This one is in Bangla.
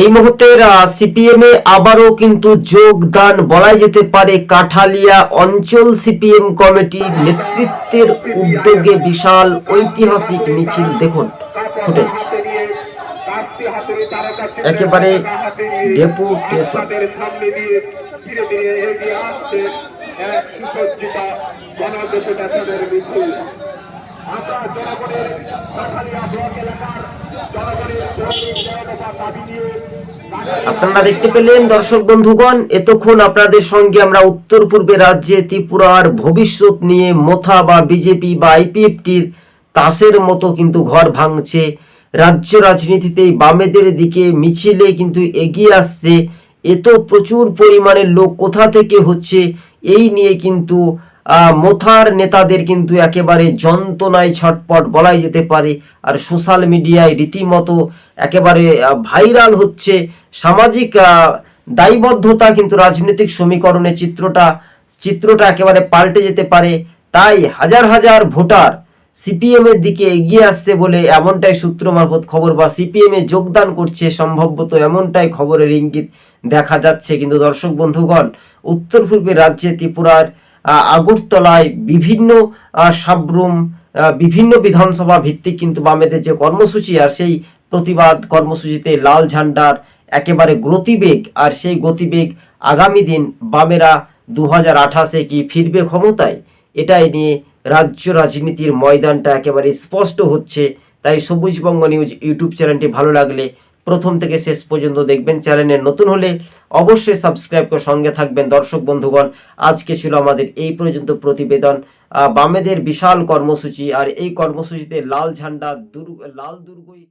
এই মুহূর্তের সিপিএম এ আবারও কিন্তু যোগদান বলাই যেতে পারে কাঠালিয়া অঞ্চল সিপিএম কমিটির নেতৃত্বের উদ্যোগে বিশাল ঐতিহাসিক মিছিল। দেখুন ফুটেজ একেবারে ডেপুটেশন আমরা জনগণের আপনারা দেখতে পেলেন, দর্শক বন্ধুগণ, এতক্ষণ আপনাদের সঙ্গে আমরা উত্তর পূর্বে রাজ্যে ত্রিপুরার ভবিষ্যৎ নিয়ে মোথা বা বিজেপি বা আইপিএফটির তাসের মতো কিন্তু ঘর ভাঙছে। রাজ্য রাজনীতিতে বামেদের দিকে মিছিলে কিন্তু এগিয়ে আসছে। এত প্রচুর পরিমাণে লোক কোথা থেকে হচ্ছে? এই নিয়ে কিন্তু মোথার নেতাদের কিন্তু একেবারে যন্ত্রণায় ছটপট বলাই যেতে পারে। আর সোশ্যাল মিডিয়ায় রীতিমতো একেবারে ভাইরাল হচ্ছে সামাজিক দায়বদ্ধতা কিন্তু রাজনৈতিক সমীকরণে চিত্রটা চিত্রটা একেবারে পাল্টে যেতে পারে। তাই হাজার হাজার ভোটার সিপিএম এর দিকে এগিয়ে আসছে বলে এমনটাই সূত্র মারফত খবর বা সিপিএম যোগদান করছে সম্ভবত এমনটাই খবরের ইঙ্গিত দেখা যাচ্ছে। কিন্তু দর্শক বন্ধুগণ, উত্তর পূর্বে রাজ্যে ত্রিপুরার আগরতলায় বিভিন্ন সাবরুম বিভিন্ন বিধানসভা ভিত্তিক কিন্তু বামেদের যে কর্মসূচি আর সেই প্রতিবাদ কর্মসূচিতে লাল ঝান্ডার একেবারে গতিবেগ আর সেই গতিবেগ আগামী দিন বামেরা দু হাজার আঠাশে কি ফিরবে ক্ষমতায়? এটাই নিয়ে রাজ্য রাজনীতির ময়দানটা একেবারে স্পষ্ট হচ্ছে। তাই সবুজবঙ্গ নিউজ ইউটিউব চ্যানেলটি ভালো লাগলে প্রথম থেকে শেষ পর্যন্ত দেখবেন চ্যানেলে নতুন হলে অবশ্যই সাবস্ক্রাইব করে সঙ্গে থাকবেন। দর্শক বন্ধুগণ, আজকে ছিল আমাদের এই পর্যন্ত প্রতিবেদন। বামেদের বিশাল কর্মসূচি আর এই কর্মসূচিতে লাল ঝান্ডা দুর্গ লাল দুর্গই